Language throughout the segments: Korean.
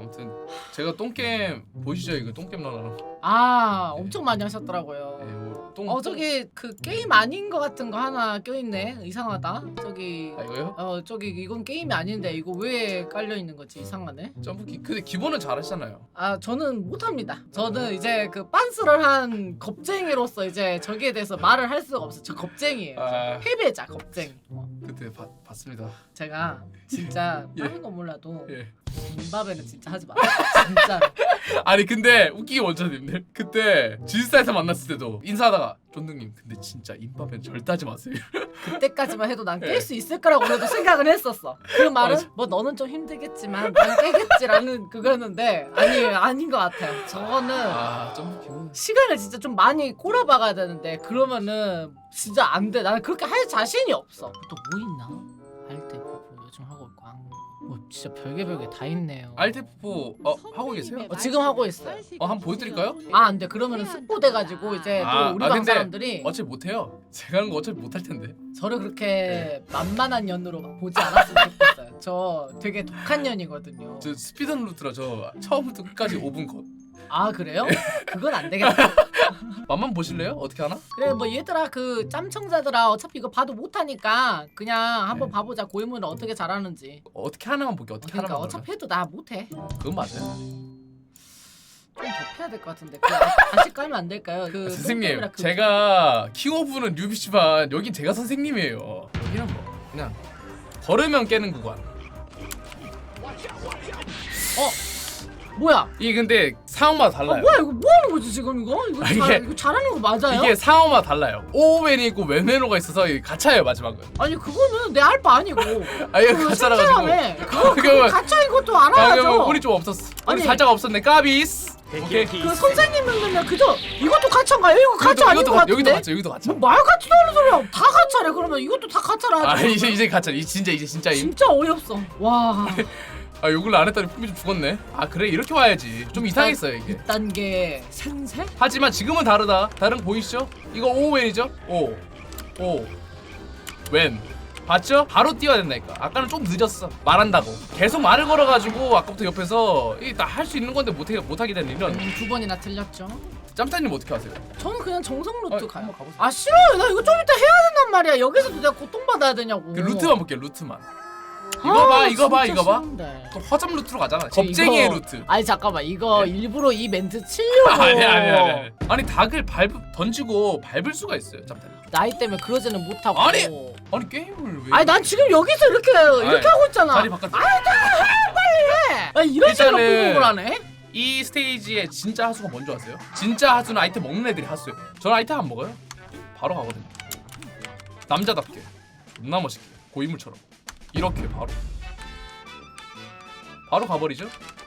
아무튼 제가 똥게임 보이시죠 이거 똥게임 나라는 아 엄청 많이 하셨더라고요. 예, 뭐 똥. 어 저기 그 게임 아닌 거 같은 거 하나 껴있네. 이상하다. 저기 아 이거요? 어 저기 이건 게임이 아닌데 이거 왜 깔려 있는 거지? 이상하네. 점프키 근데 기본은 잘하시잖아요 아 저는 못합니다. 저는 이제 그 빤스를 한 겁쟁이로서 이제 저기에 대해서 말을 할 수가 없어. 저 겁쟁이에요. 저 아. 패배자 겁쟁이. 어, 그때 봤, 봤습니다 제가 진짜 예. 다른 건 몰라도 예 김밥에는 진짜 하지 마. 진짜. 아니 근데 웃기게 원장님들 그때 지스타에서 만났을 때도 인사하다가 쫀득님 근데 진짜 임밥엔 절대 하지 마세요 그때까지만 해도 난 예. 깰수 있을 거라고 그래도 생각을 했었어. 그 말은 맞아. 뭐 너는 좀 힘들겠지만 난 깨겠지라는 그거였는데 아니 아닌 것 같아요. 저거는 아 점프키는 시간을 진짜 좀 많이 꼬라박아야 되는데 그러면은 진짜 안 돼. 나는 그렇게 할 자신이 없어. 또 뭐 있나? 뭐 요즘 하고 있고 안- 뭐 진짜 별개 별개 다 있네요. 알테프 어 하고 계세요? 어, 지금 하고 있어요. 어, 한번 보여드릴까요? 아 안 돼. 그러면은 스포 돼가지고 이제 또 아, 우리 아, 방 근데 사람들이 어차피 못해요 제가 하는 거 어차피 못할 텐데 저를 그렇게 네. 만만한 년으로 보지 않았으면 좋겠어요. 저 되게 독한 년이거든요. 저 스피드런 루트라 저 처음부터 끝까지 5분 컷 아 그래요? 그건 안 되겠다. 맛만 보실래요? 어떻게 하나? 그래 뭐 얘들아 그 짬청자들아 어차피 이거 봐도 못하니까 그냥 한번 네. 봐보자 고인물을 어떻게 잘하는지. 어떻게 하나만 볼게 어떻게 그러니까 하나만 어차피 해도 나 못해. 그건 맞아요 좀더 패야 될 것 같은데 그 다시 깔면 안 될까요? 그 아, 선생님 그- 제가 킹오브는 뉴비지만 여긴 제가 선생님이에요 여기는 뭐 그냥 걸으면 깨는 구간 뭐야? 이게 근데 상황마다 아 달라요 뭐야 이거 뭐 하는 거지 지금 이거? 이거, 아, 잘, 이게- 이거 잘하는 거 맞아요? 이게 상황마다 달라요 오웬이 있고 웬웨노가 있어서 이게 가차예요 마지막은 아니 그거는 내 알바 아니고. 아 이거 그거 가차라가지고 실제라며. 그거 가짜인 것도 아 알아야죠. 우리 좀 없었어 우리 아니. 살짝 없었네 까비스 오케이 그 선생님은 그냥 그저 이것도 가짜인가요? 이거 가짜 아닌 여기도 것 가- 같은데? 여기도 가차 여기도 가차 뭐 말 같지도 않은 소리야. 다 가짜래. 그러면 이것도 다 가짜라. 아 이제 이제 가차 이 진짜 이제 진짜 임. 진짜 어이없어. 와. 아 욕을 안 했더니 품이 좀 죽었네 아 그래 이렇게 와야지 좀 이상했어요 이게 단계 생세? 하지만 지금은 다르다. 다른 거 보이시죠? 이거 오웬이죠? 오. 오. 웬. 봤죠? 바로 뛰어야 된다니까. 아까는 좀 늦었어. 말한다고. 계속 말을 걸어가지고 아까부터 옆에서 이나할 수 있는 건데 못해 못하게 된 이런. 음, 두 번이나 틀렸죠. 짬짜님 어떻게 하세요? 저는 그냥 정성 루트 어, 가요. 가보세요. 아 싫어요. 나 이거 좀 이따 해야 된단 말이야. 여기서도 내가 고통 받아야 되냐고. 그 루트만 볼게. 루트만. 이거 봐, 이거 봐, 이거 봐. 또 화점 루트로 가잖아. 겁쟁이의 이거- 루트. 아니 잠깐만 이거 네. 일부러 이 멘트 치려고. 아니 아니 아니 아니. 아니 닭을 밟 던지고 밟을 수가 있어요. 짬짜님. 나이 때문에 그러지는 못하고. 아니! 아니 게임을 왜? 아니 난 지금 여기서 이렇게 이렇게 하고 있잖아. 자리 바꿔. 아 이런 식으로 일단은- 뽑을 하네. 이 스테이지의 진짜 하수가 뭔지 아세요? 진짜 하수는 아이템 먹는 애들이 하수예요. 저는 아이템 안 먹어요. 바로 가거든요. 남자답게, 존나 멋있게, 고인물처럼 이렇게 바로 바로 가버리죠.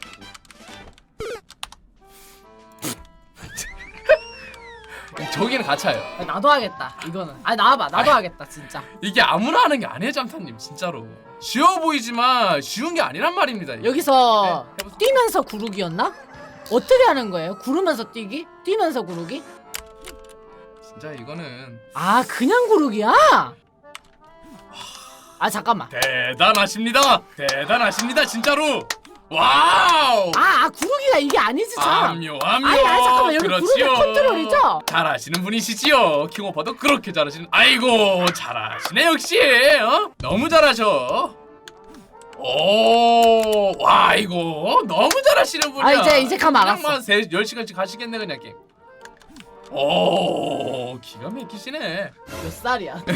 저기는 가차예요. 아, 나도 하겠다. 이거는. 아니 나와봐. 나도. 하겠다 진짜. 이게 아무나 하는 게 아니에요, 잠탄님 진짜로. 쉬워 보이지만 쉬운 게 아니란 말입니다. 이게. 여기서 네, 해보세요. 뛰면서 구르기였나? 어떻게 하는 거예요? 구르면서 뛰기? 뛰면서 구르기? 진짜 이거는 아 그냥 구르기야? 아 잠깐만. 대단하십니다. 대단하십니다, 진짜로. 와우. 아, 아 구르기가 이게 아니지 참. 암요 암요 아니 아니 잠깐만 여기 구르기 컨트롤이죠? 잘하시는 분이시지요 킹오파도 그렇게 잘하시는 아이고 잘하시네 역시 어? 너무 잘하셔 오 와 이거 너무 잘하시는 분이야 아, 이제- 이제 감 알았어. 그냥 만 10시간씩 가시겠네 그냥 게임 오 기가 막히시네 몇 살이야?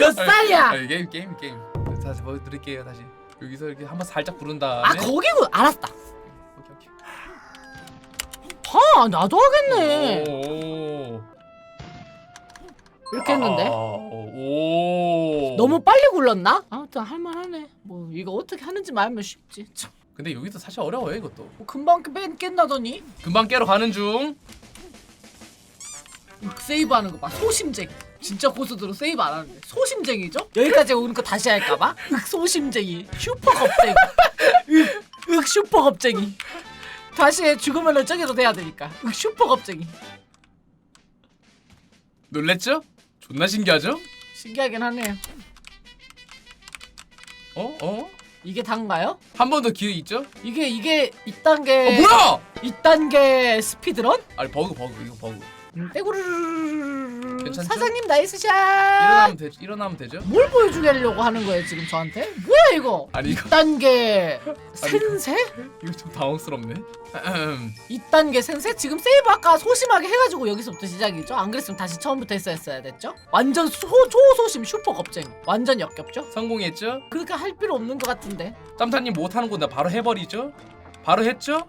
몇 살이야? 게임 게임 게임 다시 보여드릴게요 다시 여기서 이렇게 한번 살짝 부른 다음에 아 거기고 알았다. 오케이 오케이 하 나도 하겠네. 오. 이렇게 했는데 아, 오. 너무 빨리 굴렀나? 아무튼 할만하네. 뭐 이거 어떻게 하는지 알면 쉽지. 참, 근데 여기도 사실 어려워요 이것도. 뭐 금방 뺀 깬다더니 금방 깨러 가는 중. 세이브하는 거 봐. 소심쟁이. 진짜 고수들은 세이브 안 하는데 소심쟁이죠? 여기까지 오는 거 다시 할까봐? 윽 소심쟁이. 슈퍼 겁쟁이. 윽, 윽 슈퍼 겁쟁이. 다시 죽으면 저기도 돼야 되니까. 윽 슈퍼 겁쟁이. 놀랬죠? 존나 신기하죠? 신기하긴 하네요. 어? 어? 이게 단가요? 한 번 더 기회 있죠? 이게 이게 2단계 어 뭐야? 2단계 스피드런? 아니 버그 버그 이거 버그. 떼구르르르르 괜찮죠? 사장님 나이스 샷 일어나면 되죠? 일어나면 되죠? 뭘 보여주려고 하는 거예요 지금 저한테? 뭐야 이거 아니 이거 2단계 센세? 이거 좀 당황스럽네. 아흠. 2단계 센세? 지금 세이브 아까 소심하게 해가지고 여기서부터 시작이죠? 안 그랬으면 다시 처음부터 했어야 됐죠? 완전 소, 초소심 슈퍼 겁쟁이 완전 역겹죠? 성공했죠? 그렇게 할 필요 없는 것 같은데 짬타님 못하는 거 나 바로 해버리죠? 바로 했죠?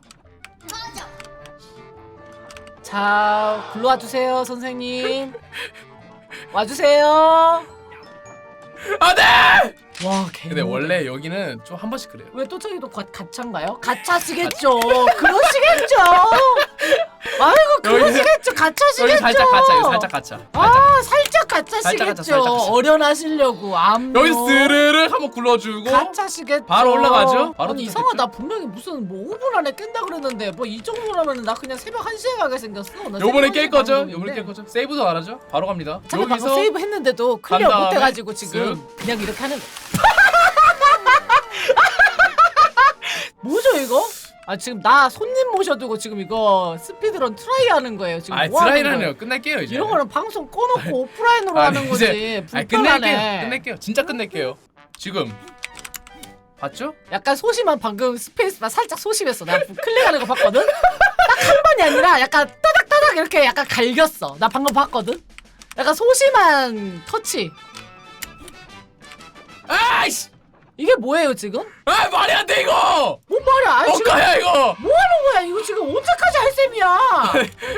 자 글로 와주세요 선생님 와 주세요 안돼! 와 개. 근데 원래 여기는 좀 한 번씩 그래요. 왜또 저기도 가, 가차인가요? 가차시겠죠. 그러시겠죠. 아이고 그러시겠죠. 가차시겠죠. 살짝 가짜, 여기 살짝 가짜. 아 살짝 살짝 가차. 어련하시려고 암. 여기 스르르 한번 굴러주고 가차시겠죠. 바로 올라가죠? 바로 아니? 이상하다. 분명히 무슨 뭐 5분 안에 깬다 그랬는데 뭐 이 정도라면 나 그냥 새벽 1시에 가게 생겼어. 나 요번에 새벽 깰 1시에 거죠? 방송인데. 요번에 깰 거죠? 세이브도 안 하죠? 바로 갑니다. 잠깐 방금 세이브 했는데도 간 클리어 다음에 못해가지고 지금 그냥 이렇게 하는 거. 뭐죠 이거? 아 지금 나 손님 모셔두고 지금 이거 스피드런 트라이 하는 거예요 지금 아 뭐 하는. 거예요? 끝낼게요 이제. 이런 거는 방송 꺼놓고 오프라인으로 아니, 하는 거지 이제- 아니, 불편하네 끝낼게요. 끝낼게요. 진짜 끝낼게요. 지금 봤죠? 약간 소심한 방금 스페이스바 살짝 소심했어 나 클릭하는 거 봤거든? 딱 한 번이 아니라 약간 따닥따닥 이렇게 약간 갈겼어 나 방금 봤거든? 약간 소심한 터치 아이씨! 이게 뭐예요 지금? 아 말이 안 돼 이거! 뭔 말이야 아니 지금 엇가야 이거! 뭐 하는 거야? 이거 지금 언제까지 할 셈이야?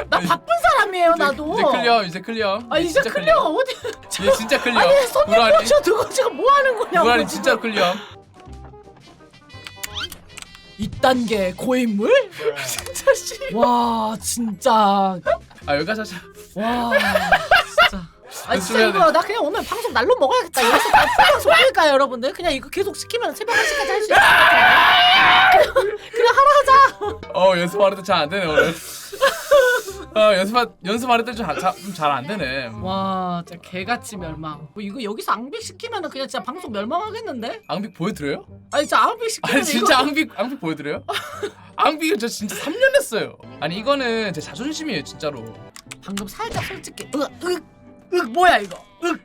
나 바쁜 사람이에요, 나도. 이제, 이제 클리어 이제 클리어. 아 이제 진짜 클리어가 어디? 이제 진짜 클리어. 아니 손님 무라리 모셔 두고 지금 뭐 하는 거냐고. 지금. 진짜 클리어. 2단계 고인물? 진짜 씨. 와 진짜 아 여기까지 하자. 와 진짜. 아 진짜 이거 나 그냥 오늘 방송 날로 먹어야겠다. 여기서 다 풀방송 할까요, 여러분들? 그냥 이거 계속 시키면 새벽 1시까지 할 수 있을 것 같은데. 그냥, 그냥 하나 하자. 어 연습 안 해도 잘 안 되네 오늘. 어 연습 연습 안 해도 좀잘 안 되네. 와 진짜 개같이 멸망. 뭐 이거 여기서 앙빅 시키면은 그냥 진짜 방송 멸망하겠는데? 앙빅 보여드려요? 아니 진짜 앙빅 시키면 아니 진짜 앙빅 앙빅 보여드려요? 앙빅은 저 진짜 3년 했어요. 아니 이거는 제 자존심이에요 진짜로. 방금 살짝 솔직히 으윽 윽 뭐야 이거? 윽윽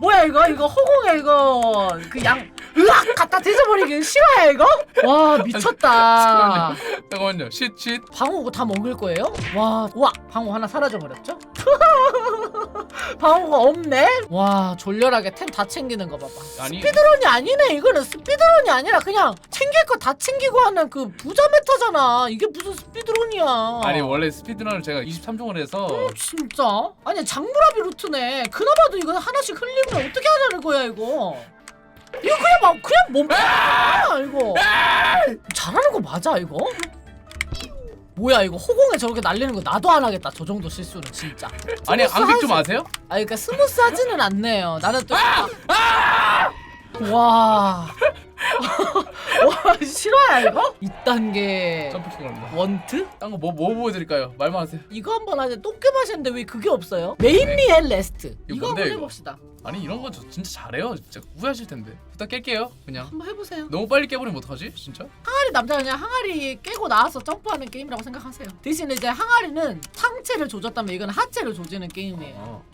뭐야 이거? 이거 허공에 이거. 그 양 으악! 갖다 대져버리기 싫어요 이거? 와 미쳤다. 잠깐만요. 쉿 쉿. 방어 이거 다 먹을 거예요? 와 우와. 방어 하나 사라져 버렸죠? 방어가 없네? 와 졸렬하게 템 다 챙기는 거 봐봐. 아니. 스피드런이 아니네 이거는. 스피드런이 아니라 그냥 챙길 거 다 챙기고 하는 그 부자 메타잖아. 이게 무슨 스피드런이야. 아니 원래 스피드런을 제가 23종을 해서 어, 진짜? 아니 장무라비 루트네. 그나마도 이거 하나씩 흘리면 어떻게 하자는 거야 이거? 이거 그냥 막 그냥 몸 아! 이거 잘하는 거 맞아 이거? 뭐야 이거 허공에 저렇게 날리는 거 나도 안 하겠다 저 정도 실수는 진짜 아니 앙빅 좀 아세요? 아 그러니까 스무스하지는 않네요 나는 또 와. 와 싫어요 이거? 2단계 점프킹 합니다. 원트? 딴거 뭐 뭐 보여드릴까요? 말만 하세요. 이거 한번 하자 똥개 마셨는데 왜 그게 없어요? 메인리엘 레스트 이거 이거 뭔데, 한번 이거? 해봅시다 아니 이런 거 저 진짜 잘해요. 진짜 후회하실 텐데. 일단 깰게요. 그냥. 한번 해보세요 너무 빨리 깨버리면 어떡하지? 진짜? 항아리 남자 그냥 항아리 깨고 나와서 점프하는 게임이라고 생각하세요 대신 이제 항아리는 상체를 조졌다면 이건 하체를 조지는 게임이에요 어.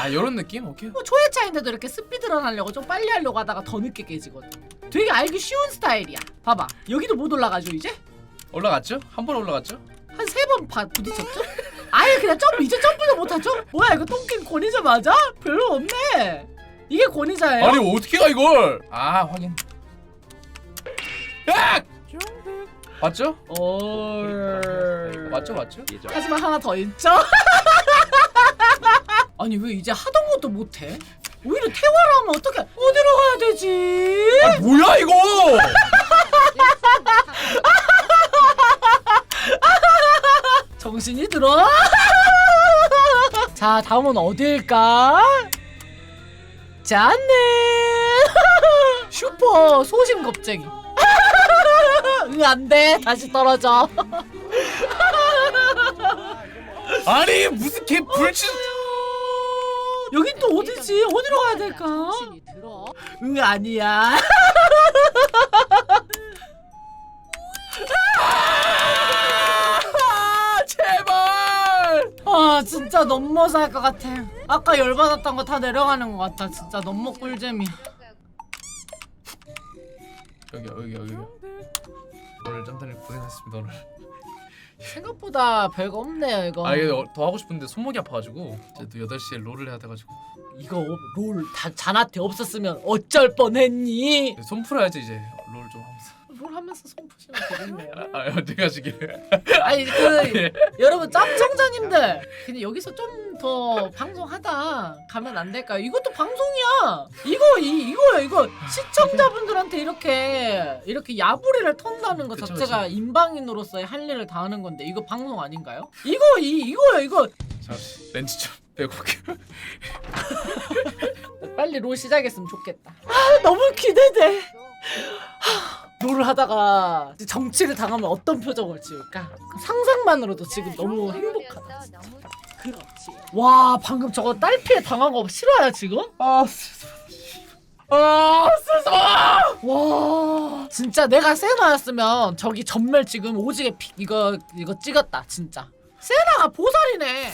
아 이런 느낌? 오케이. 뭐 초회차인데도 이렇게 스피드런 하려고 좀 빨리 하려고 하다가 더 늦게 깨지거든 되게 알기 쉬운 스타일이야 봐봐 여기도 못 올라가죠 이제? 올라갔죠? 한 번 올라갔죠? 한 세 번 부딪혔죠? 아예 그냥 점프 이제 점프도 못하죠? 뭐야 이거 똥게임 권위자 맞아? 별로 없네 이게 권위자예요? 아니 어떻게 가 이걸? 아 확인. 야! 맞죠? 얼... 맞죠 맞죠? 하지만 하나 더 있죠? 아니 왜 이제 하던 것도 못해? 오히려 태화를 하면 어떻게 어디로 가야 되지? 아 뭐야 이거? 정신이 들어? 자 다음은 어딜까? 짠네 슈퍼 소심 겁쟁이 응 안돼 다시 떨어져 아니 무슨 개 불친? 여긴 또 어디지? 어디로 가야 될까? 정신이 들어. 응 아니야. 아, 제발. 아 진짜 너무 살것 같아. 아까 열 받았던 거 다 내려가는 것 같아. 진짜 너무 꿀잼이. 여기 여기 여기. 오늘 짬타님 고생하셨습니다 오늘. 생각보다 별거 없네요 이거. 아 이거 더 하고 싶은데 손목이 아파가지고 이제 또 8시에 롤을 해야 돼가지고 이거 롤다 잔한테 없었으면 어쩔 뻔했니? 손 풀어야지 이제 롤 좀 하면서. 롤 하면서 손 푸시면 되겠네요. 아 언제가 시기를. 아니 그 여러분 짬청자님들 근데 여기서 좀 더 방송하다 가면 안 될까요? 이것도 방송이야. 이거 이 이거야 이거 시청자분들한테 이렇게 이렇게 야부리를 턴다는 것 그쵸, 자체가 그쵸. 인방인으로서의 할 일을 다 하는 건데 이거 방송 아닌가요? 이거 이 이거야 이거 자 렌즈 좀 빼고 올게요. 빨리 롤 시작했으면 좋겠다. 아 너무 기대돼. 롤을 하다가 정치를 당하면 어떤 표정을 지을까? 상상만으로도 지금 너무 행복하다. 진짜. 그렇지. 와 방금 저거 딸피에 당한 거 싫어요 지금? 아 아, 스스로. 와 진짜 내가 세나였으면 저기 전멸 지금 오지게 피, 이거 이거 찍었다 진짜 세나가 보살이네